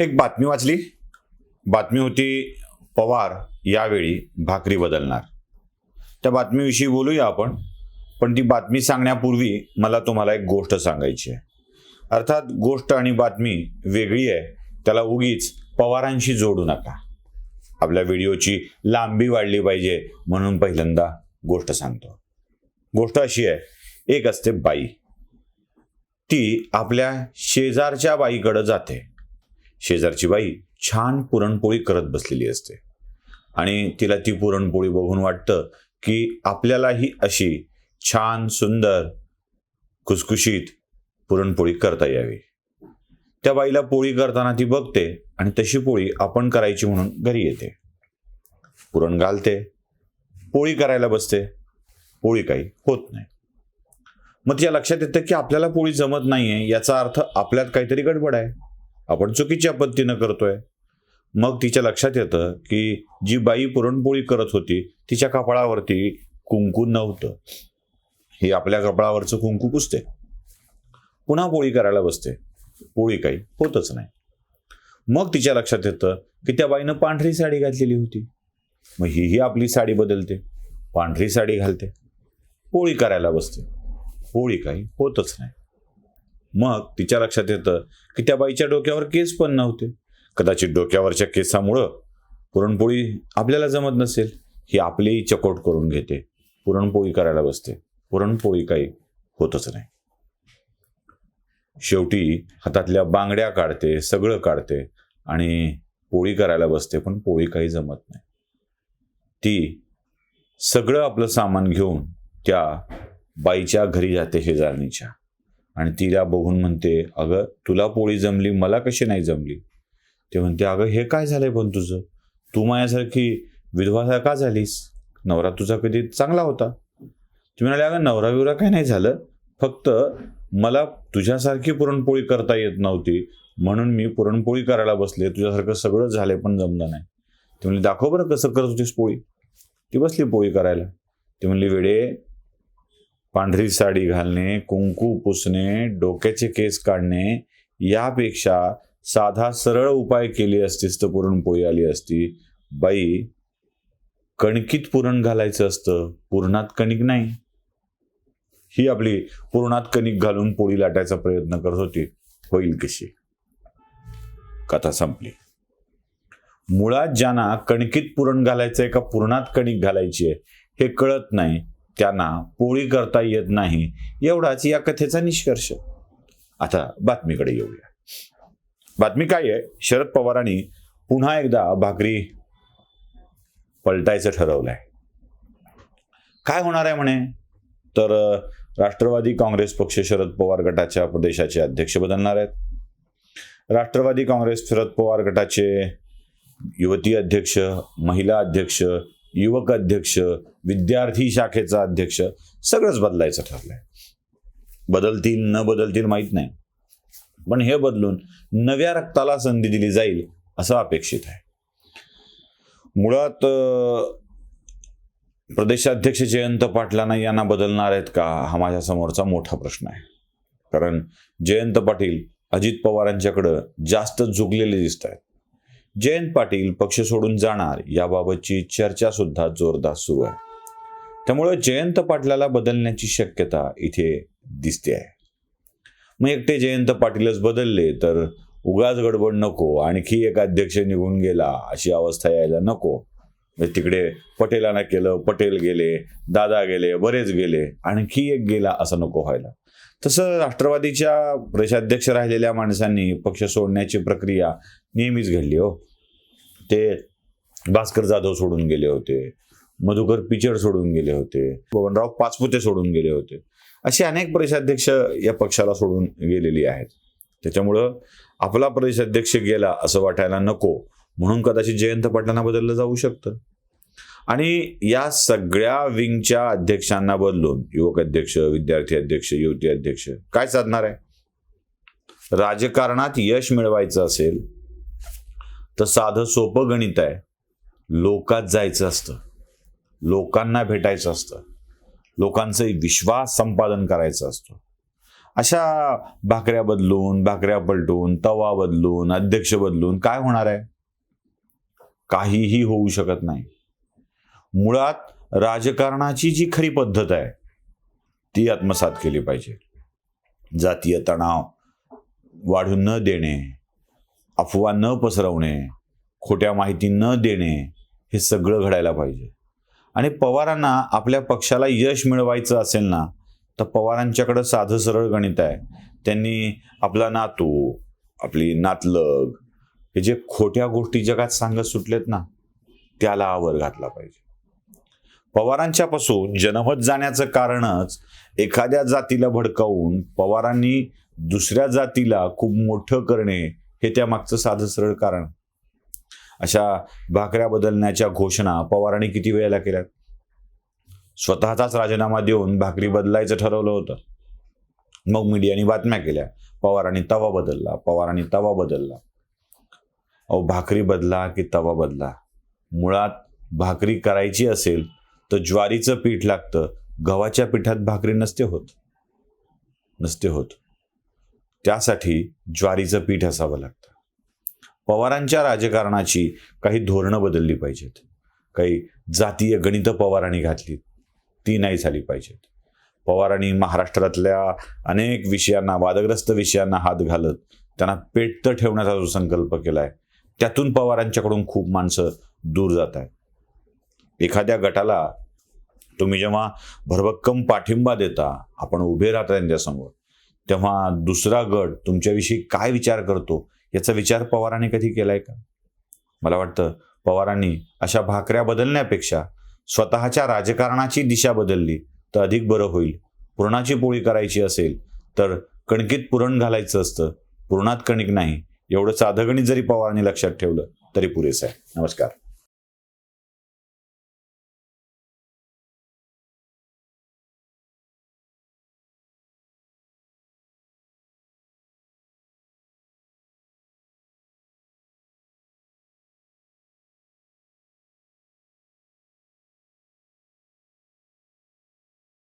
एक बातमी वाचली. बातमी होती पवार यावेळी भाकरी बदलणार. त्या बातमीविषयी बोलूया आपण पण ती बातमी सांगण्यापूर्वी मला तुम्हाला एक गोष्ट सांगायची आहे. अर्थात गोष्ट आणि बातमी वेगळी आहे त्याला उगीच पवारांशी जोडू नका. आपल्या व्हिडिओची लांबी वाढली पाहिजे म्हणून पहिल्यांदा गोष्ट सांगतो. गोष्ट अशी आहे एक असते बाई. ती आपल्या शेजारच्या बाईकडं जाते. शेजारची बाई छान पुरणपोळी करत बसलेली असते. आणि तिला ती पुरणपोळी बघून वाटतं की आपल्यालाही अशी छान सुंदर खुसखुशीत पुरणपोळी करता यावी. त्या बाईला पोळी करताना ती बघते आणि तशी पोळी आपण करायची म्हणून घरी येते. पुरण घालते पोळी करायला बसते पोळी काही होत नाही. मग तिच्या लक्षात येतं की आपल्याला पोळी जमत नाहीये याचा अर्थ आपल्यात काहीतरी गडबड आहे. आपण चुकीच्या पद्धतीनं करतोय. मग तिच्या लक्षात येतं की जी बाई पुरणपोळी करत होती तिच्या कपाळावरती कुंकू नव्हतं. हे आपल्या कपाळावरचं कुंकू पुसते. पुन्हा पोळी करायला बसते. पोळी काही होतच नाही. मग तिच्या लक्षात येतं की त्या बाईनं पांढरी साडी घातलेली होती. मग हीही आपली साडी बदलते. पांढरी साडी घालते. पोळी करायला बसते. पोळी काही होतच नाही. मग तिच्या लक्षात येतं की त्या बाईच्या डोक्यावर केस पण नव्हते. कदाचित डोक्यावरच्या केसामुळं पुरणपोळी आपल्याला जमत नसेल. ही आपलीही चकोट करून घेते. पुरणपोळी करायला बसते. पुरणपोळी काही होतच नाही. शेवटी हातातल्या बांगड्या काढते सगळं काढते आणि पोळी करायला बसते पण पोळी काही जमत नाही. ती सगळं आपलं सामान घेऊन त्या बाईच्या घरी जाते शेजारणीच्या आणि तिला बघून म्हणते अगं तुला पोळी जमली मला कशी नाही जमली? ते म्हणते अगं हे काय झालंय पण तुझं? तू माझ्यासारखी विधवा का झालीस? नवरा तुझा कधी चांगला होता? ती म्हणाले अगं नवरा विवरा काय नाही झालं. फक्त मला तुझ्यासारखी पुरणपोळी करता येत नव्हती. म्हणून मी पुरणपोळी करायला बसले. तुझ्यासारखं सगळं झालंय पण जमलं नाही. ती म्हणली दाखव बरं कसं करत होतीस पोळी. ती बसली पोळी करायला. ती म्हणली वेडे पांढरी साडी घालणे कुंकू पुसणे डोक्याचे केस काढणे यापेक्षा साधा सरळ उपाय केली असतीस तर पुरणपोळी आली असती. बाई कणकीत पुरण घालायचं असतं पुरणात कणिक नाही. ही आपली पुरणात कणिक घालून पोळी लाटायचा प्रयत्न करत होती. होईल कशी? कथा संपली. मुळात ज्यांना कणकीत पुरण घालायचंय का पुरणात कणिक घालायची आहे हे कळत नाही. त्यांना पोळी करता येत नाही एवढाच या कथेचा निष्कर्ष. आता बातमीकडे येऊया. बातमी काय आहे? शरद पवारांनी पुन्हा एकदा भाकरी पलटायचं ठरवलंय. काय होणार आहे म्हणे? तर राष्ट्रवादी काँग्रेस पक्ष शरद पवार गटाच्या प्रदेशाचे अध्यक्ष बदलणार आहेत. राष्ट्रवादी काँग्रेस शरद पवार गटाचे युवती अध्यक्ष महिला अध्यक्ष युवक अध्यक्ष विद्यार्थी शाखेचा अध्यक्ष सगळंच बदलायचं ठरलंय. बदलतील न बदलतील माहीत नाही. पण हे बदलून नव्या रक्ताला संधी दिली जाईल असं अपेक्षित आहे. मुळात प्रदेशाध्यक्ष जयंत पाटलांना यांना बदलणार आहेत का हा माझ्या समोरचा मोठा प्रश्न आहे. कारण जयंत पाटील अजित पवारांच्याकडं जास्त झुकलेले दिसत आहेत. जयंत पाटील पक्ष सोडून जाणार याबाबतची चर्चा सुद्धा जोरदार सुरू आहे. त्यामुळे जयंत पाटलाला बदलण्याची शक्यता इथे दिसते आहे. मग एकटे जयंत पाटीलच बदलले तर उगाच गडबड नको आणखी एक अध्यक्ष निघून गेला अशी अवस्था यायला नको. तिकडे पटेलांना केलं पटेल गेले दादा गेले बरेच गेले आणखी एक गेला असं नको व्हायला. तसं राष्ट्रवादीच्या प्रदेशाध्यक्ष राहिलेल्या माणसांनी पक्ष सोडण्याची प्रक्रिया नेहमीच घडली हो. ते भास्कर जाधव सोडून गेले होते मधुकर पिचड सोडून गेले होते बबनराव पाचपुते सोडून गेले होते असे अनेक प्रदेशाध्यक्ष या पक्षाला सोडून गेलेली आहेत. त्याच्यामुळं आपला प्रदेशाध्यक्ष गेला असं वाटायला नको म्हणून कदाचित जयंत पाटलांना बदललं जाऊ शकतं. आणि या सगळ्या विंगच्या अध्यक्षांना बदलून युवक अध्यक्ष विद्यार्थी अध्यक्ष युवती अध्यक्ष काय साधणार आहे? राजकारणात यश मिळवायचं असेल तर साधं सोपं गणित आहे. लोकात जायचं असतं. लोकांना भेटायचं असतं. लोकांचा विश्वास संपादन करायचं असतं. अशा भाकऱ्या बदलून भाकऱ्या पलटून तवा बदलून अध्यक्ष बदलून काय होणार आहे? काहीही होऊ शकत नाही. मुळात राजकारणाची जी खरी पद्धत आहे ती आत्मसात केली पाहिजे. जातीय तणाव वाढू न देणे अफवा न पसरवणे खोट्या माहिती न देणे हे सगळं घडायला पाहिजे. आणि पवारांना आपल्या पक्षाला यश मिळवायचं असेल ना तर पवारांच्याकडं साधं सरळ गणित आहे. त्यांनी आपला नातू आपली नातलग हे जे खोट्या गोष्टी जगात सांगत सुटलेत ना त्याला आवर घातला पाहिजे. पवारांच्यापासून जनमत जाण्याचं कारणच एखाद्या जातीला भडकावून पवारांनी दुसऱ्या जातीला खूप मोठं करणे हे त्यामागचं साधं सरळ कारण. अशा भाकऱ्या बदलण्याच्या घोषणा पवारांनी किती वेळेला केल्यात? स्वतःचाच राजीनामा देऊन भाकरी बदलायचं ठरवलं होतं. मग मीडियाने बातम्या केल्या. पवारांनी तवा बदलला पवारांनी तवा बदलला. अहो भाकरी बदला की तवा बदला? मुळात भाकरी करायची असेल तर ज्वारीचं पीठ लागतं. गव्हाच्या पिठात भाकरी नसते होत. नसते होत. त्यासाठी ज्वारीचं पीठ असावं लागतं. पवारांच्या राजकारणाची काही धोरणं बदलली पाहिजेत. काही जातीय गणितं पवारांनी घातली ती नाही झाली पाहिजेत. पवारांनी महाराष्ट्रातल्या अनेक विषयांना वादग्रस्त विषयांना हात घालत त्यांना पेटतं ठेवण्याचा जो संकल्प केला आहे त्यातून पवारांच्याकडून खूप माणसं दूर जात आहेत. एखाद्या गटाला तुम्ही जेव्हा भरभक्कम पाठिंबा देता आपण उभे राहता त्यांच्यासमोर. तेव्हा दुसरा गट तुमच्याविषयी काय विचार करतो? याचा विचार पवारांनी कधी केलाय का? मला वाटतं पवारांनी अशा भाकऱ्या बदलण्यापेक्षा स्वतःच्या राजकारणाची दिशा बदलली तर अधिक बरं होईल. पुरणाची पोळी करायची असेल तर कणकीत पुरण घालायचं असतं. पुरणात कणिक नाही. एवढं साधगणित जरी पवारांनी लक्षात ठेवलं तरी पुरेसं आहे. नमस्कार.